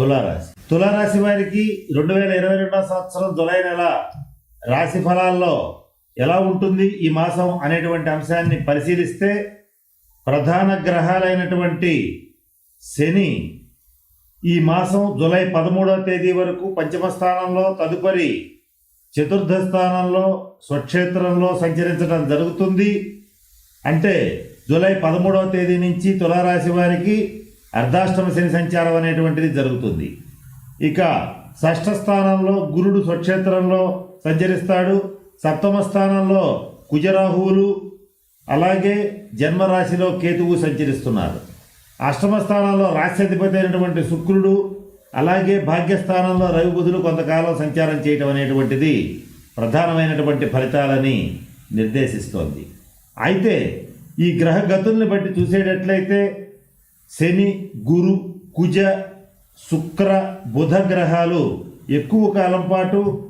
తులారాశి. తులారాశి వారికి రెండు వేల ఇరవై రెండవ సంవత్సరం జులై నెల రాశి ఫలాల్లో ఎలా ఉంటుంది ఈ మాసం అనేటువంటి అంశాన్ని పరిశీలిస్తే ప్రధాన గ్రహాలైనటువంటి శని ఈ మాసం జులై పదమూడవ తేదీ వరకు పంచమ స్థానంలో తదుపరి చతుర్థ స్థానంలో స్వక్షేత్రంలో సంచరించడం జరుగుతుంది. అంటే జూలై పదమూడవ తేదీ నుంచి తులారాశి వారికి అర్ధాష్టమ శని సంచారం అనేటువంటిది జరుగుతుంది. ఇక షష్ఠ స్థానంలో గురుడు స్వక్షేత్రంలో సంచరిస్తాడు. సప్తమ స్థానంలో కుజరాహువులు అలాగే జన్మరాశిలో కేతువు సంచరిస్తున్నారు. అష్టమ స్థానంలో రాశ్యాధిపతి అయినటువంటి శుక్రుడు అలాగే భాగ్యస్థానంలో రవి బుధులు కొంతకాలం సంచారం చేయటం అనేటువంటిది ప్రధానమైనటువంటి ఫలితాలని నిర్దేశిస్తోంది. అయితే ఈ గ్రహ గతుల్ని బట్టి చూసేటట్లయితే శని గురు కుజ శుక్ర బుధ గ్రహాలు ఎక్కువ కాలం పాటు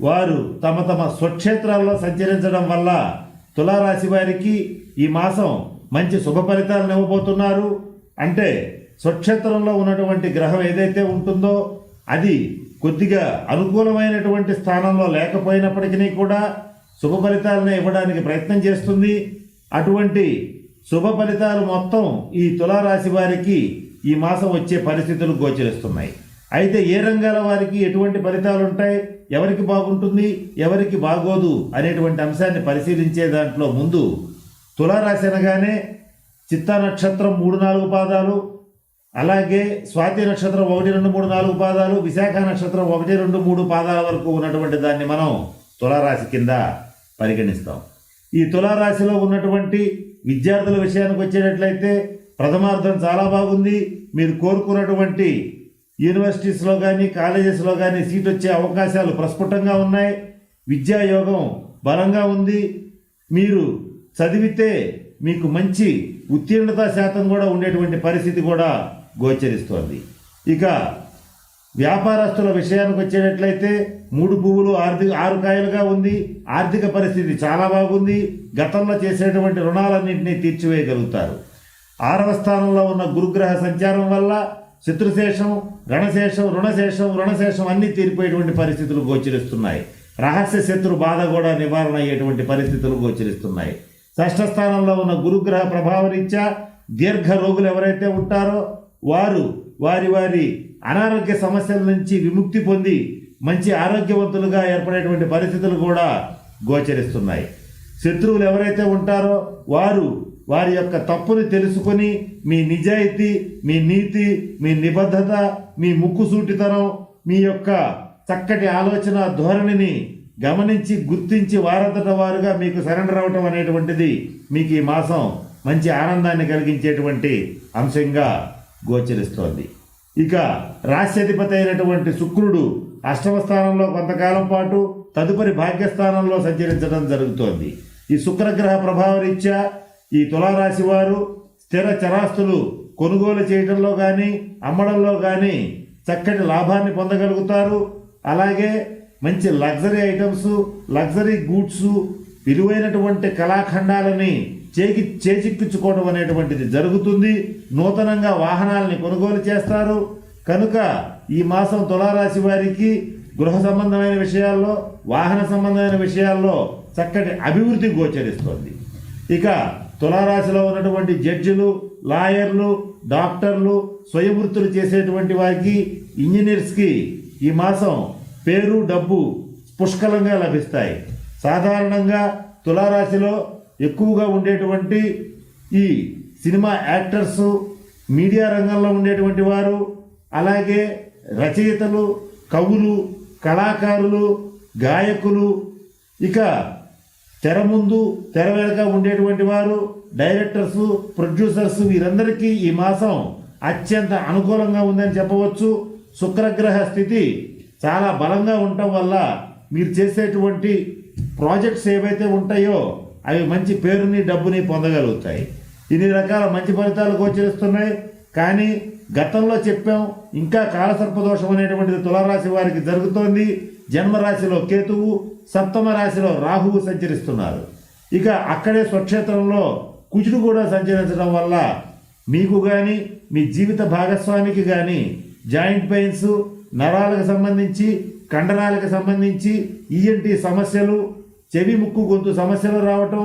వారు తమ తమ స్వక్షేత్రాల్లో సంచరించడం వల్ల తులారాశి వారికి ఈ మాసం మంచి శుభ ఫలితాలను ఇవ్వబోతున్నారు. అంటే స్వక్షేత్రంలో ఉన్నటువంటి గ్రహం ఏదైతే ఉంటుందో అది కొద్దిగా అనుకూలమైనటువంటి స్థానంలో లేకపోయినప్పటికీ కూడా శుభ ఫలితాలను ఇవ్వడానికి ప్రయత్నం చేస్తుంది. అటువంటి శుభ ఫలితాలు మొత్తం ఈ తులారాశి వారికి ఈ మాసం వచ్చే పరిస్థితులు గోచరిస్తున్నాయి. అయితే ఏ రంగాల వారికి ఎటువంటి ఫలితాలు ఉంటాయి? ఎవరికి బాగుంటుంది? ఎవరికి బాగోదు? అనేటువంటి అంశాన్ని పరిశీలించే దాంట్లో ముందు తులారాశి అనగానే చిత్తా నక్షత్రం మూడు నాలుగు పాదాలు అలాగే స్వాతి నక్షత్రం ఒకటి రెండు మూడు నాలుగు పాదాలు విశాఖ నక్షత్రం ఒకటి రెండు మూడు పాదాల వరకు ఉన్నటువంటి దాన్ని మనం తులారాశి కింద పరిగణిస్తాం. ఈ తులారాశిలో ఉన్నటువంటి విద్యార్థుల విషయానికి వచ్చేటట్లయితే ప్రథమార్థం చాలా బాగుంది. మీరు కోరుకున్నటువంటి యూనివర్సిటీస్లో కానీ కాలేజెస్లో కానీ సీట్ వచ్చే అవకాశాలు ప్రస్ఫుటంగా ఉన్నాయి. విద్యాయోగం బలంగా ఉంది. మీరు చదివితే మీకు మంచి ఉత్తీర్ణత శాతం కూడా ఉండేటువంటి పరిస్థితి కూడా గోచరిస్తోంది. ఇక వ్యాపారస్తుల విషయానికి వచ్చేటట్లయితే మూడు పువ్వులు ఆర్థిక ఆరు కాయలుగా ఉంది. ఆర్థిక పరిస్థితి చాలా బాగుంది. గతంలో చేసేటువంటి రుణాలన్నింటినీ తీర్చివేయగలుగుతారు. ఆరవ స్థానంలో ఉన్న గురుగ్రహ సంచారం వల్ల శత్రుశేషం రణశేషం రుణశేషం రుణశేషం అన్నీ తీరిపోయేటువంటి పరిస్థితులు గోచరిస్తున్నాయి. రహస్య శత్రు బాధ కూడా నివారణ అయ్యేటువంటి పరిస్థితులు గోచరిస్తున్నాయి. షష్ఠ స్థానంలో ఉన్న గురుగ్రహ ప్రభావరీత్యా దీర్ఘ రోగులు ఎవరైతే ఉంటారో వారు వారి వారి అనారోగ్య సమస్యల నుంచి విముక్తి పొంది మంచి ఆరోగ్యవంతులుగా ఏర్పడేటువంటి పరిస్థితులు కూడా గోచరిస్తున్నాయి. శత్రువులు ఎవరైతే ఉంటారో వారు వారి యొక్క తప్పుని తెలుసుకొని మీ నిజాయితీ మీ నీతి మీ నిబద్ధత మీ ముక్కుసూటితనం మీ యొక్క చక్కటి ఆలోచన ధోరణిని గమనించి గుర్తించి వారంతట వారుగా మీకు సరెండర్ అవటం అనేటువంటిది మీకు ఈ మాసం మంచి ఆనందాన్ని కలిగించేటువంటి అంశంగా గోచరిస్తోంది. ఇక రాశ్యాధిపతి అయినటువంటి శుక్రుడు అష్టమ స్థానంలో కొంతకాలం పాటు తదుపరి భాగ్యస్థానంలో సంచరించడం జరుగుతోంది. ఈ శుక్రగ్రహ ప్రభావరీత్యా ఈ తులారాశి వారు స్థిర చరాస్తులు కొనుగోలు చేయడంలో కానీ అమ్మడంలో కానీ చక్కటి లాభాన్ని పొందగలుగుతారు. అలాగే మంచి లగ్జరీ ఐటమ్స్ లగ్జరీ గూడ్స్ విలువైనటువంటి కళాఖండాలని చేకి చేజిక్కించుకోవడం అనేటువంటిది జరుగుతుంది. నూతనంగా వాహనాలని కొనుగోలు చేస్తారు. కనుక ఈ మాసం తులారాశి వారికి గృహ సంబంధమైన విషయాల్లో వాహన సంబంధమైన విషయాల్లో చక్కటి అభివృద్ధి గోచరిస్తుంది. ఇక తులారాశిలో ఉన్నటువంటి జడ్జిలు లాయర్లు డాక్టర్లు స్వయం వృత్తులు చేసేటువంటి వారికి ఇంజనీర్స్కి ఈ మాసం పేరు డబ్బు పుష్కలంగా లభిస్తాయి. సాధారణంగా తులారాశిలో ఎక్కువగా ఉండేటువంటి ఈ సినిమా యాక్టర్స్ మీడియా రంగంలో ఉండేటువంటి వారు అలాగే రచయితలు కవులు కళాకారులు గాయకులు ఇక తెర ముందు తెర వెనక ఉండేటువంటి వారు డైరెక్టర్స్ ప్రొడ్యూసర్స్ వీరందరికీ ఈ మాసం అత్యంత అనుకూలంగా ఉందని చెప్పవచ్చు. శుక్రగ్రహ స్థితి చాలా బలంగా ఉండటం వల్ల మీరు చేసేటువంటి ప్రాజెక్ట్స్ ఏవైతే ఉంటాయో అవి మంచి పేరుని డబ్బుని పొందగలుగుతాయి. ఇన్ని రకాల మంచి ఫలితాలు గోచరిస్తున్నాయి. కానీ గతంలో చెప్పాం ఇంకా కాలసర్పదోషం అనేటువంటిది తులారాశి వారికి జరుగుతోంది. జన్మరాశిలో కేతువు సప్తమ రాశిలో రాహువు సంచరిస్తున్నారు. ఇక అక్కడే స్వక్షేత్రంలో కుజుడు కూడా సంచరించడం వల్ల మీకు కానీ మీ జీవిత భాగస్వామికి కానీ జాయింట్ పెయిన్స్ నరాలకు సంబంధించి కండరాలకు సంబంధించి ఈఎన్టీ సమస్యలు చెవి ముక్కు గొంతు సమస్యలు రావటం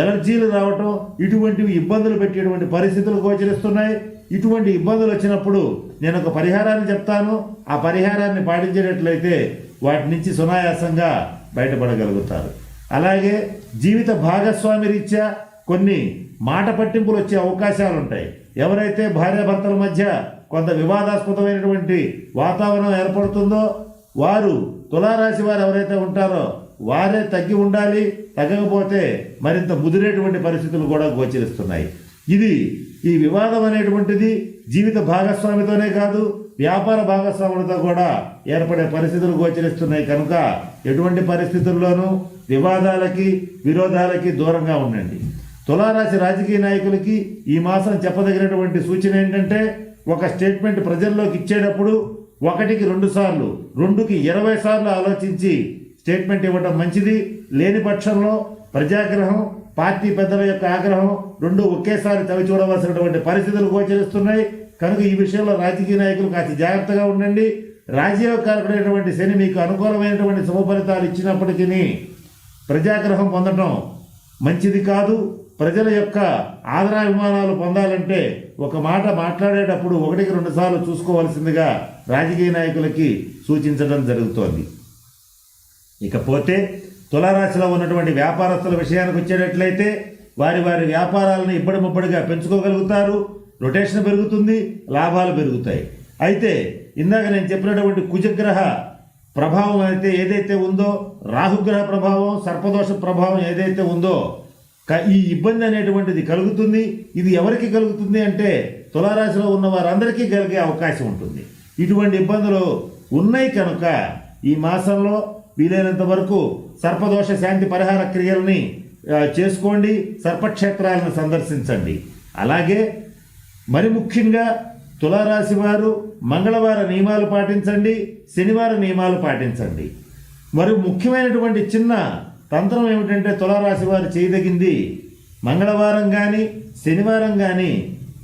ఎలర్జీలు రావటం ఇటువంటివి ఇబ్బందులు పెట్టేటువంటి పరిస్థితులు గోచరిస్తున్నాయి. ఇటువంటి ఇబ్బందులు వచ్చినప్పుడు నేను ఒక పరిహారాన్ని చెప్తాను. ఆ పరిహారాన్ని పాటించేటట్లయితే వాటి నుంచి సునాయాసంగా బయటపడగలుగుతారు. అలాగే జీవిత భాగస్వామి రీత్యా కొన్ని మాట పట్టింపులు వచ్చే అవకాశాలు ఉంటాయి ఎవరైతే భార్యాభర్తల మధ్య కొంత వివాదాస్పదమైనటువంటి వాతావరణం ఏర్పడుతుందో వారు తులారాశి వారు ఎవరైతే ఉంటారో వారే తగ్గి ఉండాలి తగ్గకపోతే మరింత ముదిరేటువంటి పరిస్థితులు కూడా గోచరిస్తున్నాయి. ఇది ఈ వివాదం అనేటువంటిది జీవిత భాగస్వామితోనే కాదు వ్యాపార భాగస్వాములతో కూడా ఏర్పడే పరిస్థితులు గోచరిస్తున్నాయి. కనుక ఎటువంటి పరిస్థితుల్లోనూ వివాదాలకి విరోధాలకి దూరంగా ఉండండి. తులారాశి రాజకీయ నాయకులకి ఈ మాసం చెప్పదగినటువంటి సూచన ఏంటంటే ఒక స్టేట్మెంట్ ప్రజల్లోకి ఇచ్చేటప్పుడు ఒకటికి రెండు సార్లు రెండుకి ఇరవై సార్లు ఆలోచించి స్టేట్మెంట్ ఇవ్వడం మంచిది. లేని పక్షంలో ప్రజాగ్రహం పార్టీ పెద్దల యొక్క ఆగ్రహం రెండు ఒకేసారి తవి చూడవలసినటువంటి పరిస్థితులు గోచరిస్తున్నాయి. కనుక ఈ విషయంలో రాజకీయ నాయకులు కాస్త జాగ్రత్తగా ఉండండి. రాజీవకారకుడైనటువంటి శని మీకు అనుకూలమైనటువంటి శుభ ఫలితాలు ఇచ్చినప్పటికీ ప్రజాగ్రహం పొందడం మంచిది కాదు. ప్రజల యొక్క ఆదరాభిమానాలు పొందాలంటే ఒక మాట మాట్లాడేటప్పుడు ఒకటికి రెండుసార్లు చూసుకోవాల్సిందిగా రాజకీయ నాయకులకి సూచించడం జరుగుతోంది. ఇకపోతే తులారాశిలో ఉన్నటువంటి వ్యాపారస్తుల విషయానికి వచ్చేటట్లయితే వారి వారి వ్యాపారాలను ఇబ్బడి ముబ్బడిగా పెంచుకోగలుగుతారు రొటేషన్ పెరుగుతుంది లాభాలు పెరుగుతాయి. అయితే ఇందాక నేను చెప్పినటువంటి కుజగ్రహ ప్రభావం అయితే ఏదైతే ఉందో రాహుగ్రహ ప్రభావం సర్పదోష ప్రభావం ఏదైతే ఉందో క- ఈ ఇబ్బంది అనేటువంటిది కలుగుతుంది. ఇది ఎవరికి కలుగుతుంది అంటే తులారాశిలో ఉన్న వారందరికీ కలిగే అవకాశం ఉంటుంది. ఇటువంటి ఇబ్బందులు ఉన్నాయి కనుక ఈ మాసంలో వీలైనంత వరకు సర్పదోష శాంతి పరిహార క్రియల్ని చేసుకోండి సర్పక్షేత్రాలను సందర్శించండి. అలాగే మరి ముఖ్యంగా తులారాశి వారు మంగళవార నియమాలు పాటించండి శనివార నియమాలు పాటించండి. మరి ముఖ్యమైనటువంటి చిన్న తంత్రం ఏమిటంటే తులారాశి వారు చేయదగింది మంగళవారం కానీ శనివారం కానీ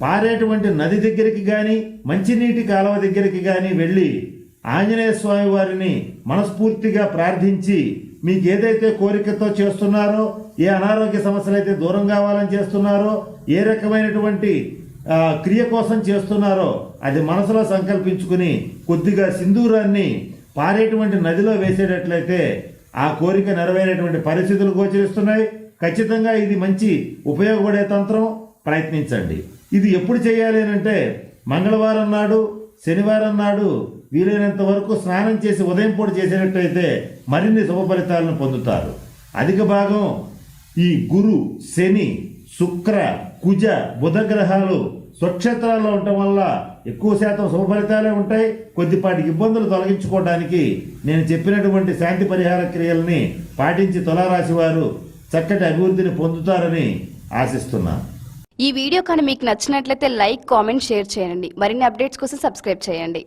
పారేటువంటి నది దగ్గరికి కానీ మంచినీటి కాలువ దగ్గరికి కానీ వెళ్ళి ఆంజనేయ స్వామి వారిని మనస్ఫూర్తిగా ప్రార్థించి మీకు ఏదైతే కోరికతో చేస్తున్నారో ఏ అనారోగ్య సమస్యలు అయితే దూరం కావాలని చేస్తున్నారో ఏ రకమైనటువంటి క్రియ కోసం చేస్తున్నారో అది మనసులో సంకల్పించుకుని కొద్దిగా సింధూరాన్ని పారేటువంటి నదిలో వేసేటట్లయితే ఆ కోరిక నెరవేరేటువంటి పరిస్థితులు గోచరిస్తున్నాయి. ఖచ్చితంగా ఇది మంచి ఉపయోగపడే తంత్రం. ప్రయత్నించండి. ఇది ఎప్పుడు చేయాలి అని అంటే మంగళవారం నాడు శనివారం నాడు వీలైనంత వరకు స్నానం చేసి ఉదయం పూట చేసేటట్టయితే మరిన్ని శుభ ఫలితాలను పొందుతారు. అధిక భాగం ఈ గురు శని శుక్ర కుజ బుధ గ్రహాలు స్వక్షేత్రాల్లో ఉండటం వల్ల ఎక్కువ శాతం శుభ ఫలితాలే ఉంటాయి. కొద్దిపాటి ఇబ్బందులు తొలగించుకోవడానికి నేను చెప్పినటువంటి శాంతి పరిహార క్రియల్ని పాటించి తులారాశి వారు చక్కటి అభివృద్ధిని పొందుతారని ఆశిస్తున్నాను ఈ వీడియో కానీ మీకు నచ్చినట్లయితే లైక్ కామెంట్ షేర్ చేయండి. మరిన్ని అప్డేట్స్ కోసం సబ్స్క్రైబ్ చేయండి.